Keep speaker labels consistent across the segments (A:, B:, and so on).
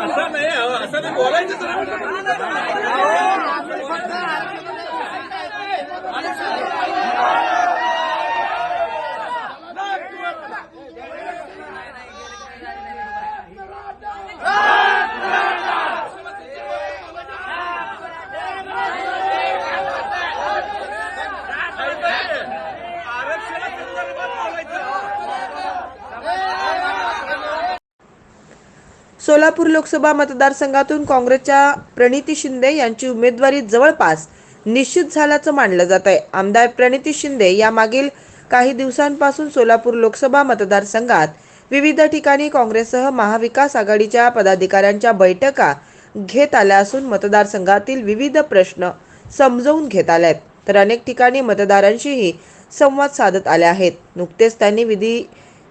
A: असं नाही असं नाही बोलायचं
B: सोलापूर लोकसभा मतदारसंघातून काँग्रेसच्या प्रणिती शिंदे यांची उमेदवारी जवळपास निश्चित झाल्याचं मानलं जात आहे. आमदार प्रणिती शिंदे या मागील काही दिवसांपासून सोलापूर लोकसभा मतदारसंघात विविध ठिकाणी काँग्रेससह महाविकास आघाडीच्या पदाधिकाऱ्यांच्या बैठका घेत आल्या असून मतदारसंघातील विविध प्रश्न समजवून घेत आले आहेत. तर अनेक ठिकाणी मतदारांशीही संवाद साधत आले आहेत. नुकतेच त्यांनी विधी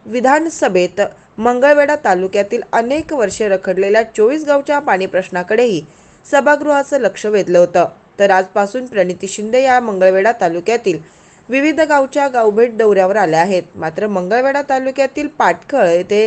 B: विधानसभेत मंगळवेढा तालुक्यातील अनेक वर्षे रखडलेल्या चोवीस गावच्या पाणी प्रश्नाकडेही सभागृहाचं लक्ष वेधलं होतं. तर आजपासून प्रणिती शिंदे या मंगळवेढा तालुक्यातील विविध गावच्या गावभेट दौऱ्यावर आल्या आहेत. मात्र मंगळवेढा तालुक्यातील पाटखळ येथे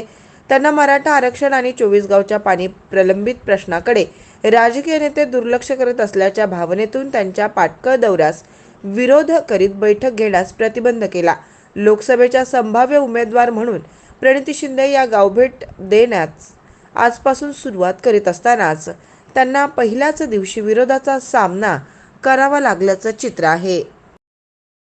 B: त्यांना मराठा आरक्षण आणि चोवीस गावच्या पाणी प्रलंबित प्रश्नाकडे राजकीय नेते दुर्लक्ष करत असल्याच्या भावनेतून त्यांच्या पाटकळ दौऱ्यास विरोध करीत बैठक घेण्यास प्रतिबंध केला. लोकसभेच्या संभाव्य उमेदवार म्हणून प्रणिती शिंदे या गावभेट देण्यास आजपासून सुरुवात करीत असतानाच त्यांना पहिल्याच दिवशी विरोधाचा सामना करावा लागल्याचं चित्र आहे.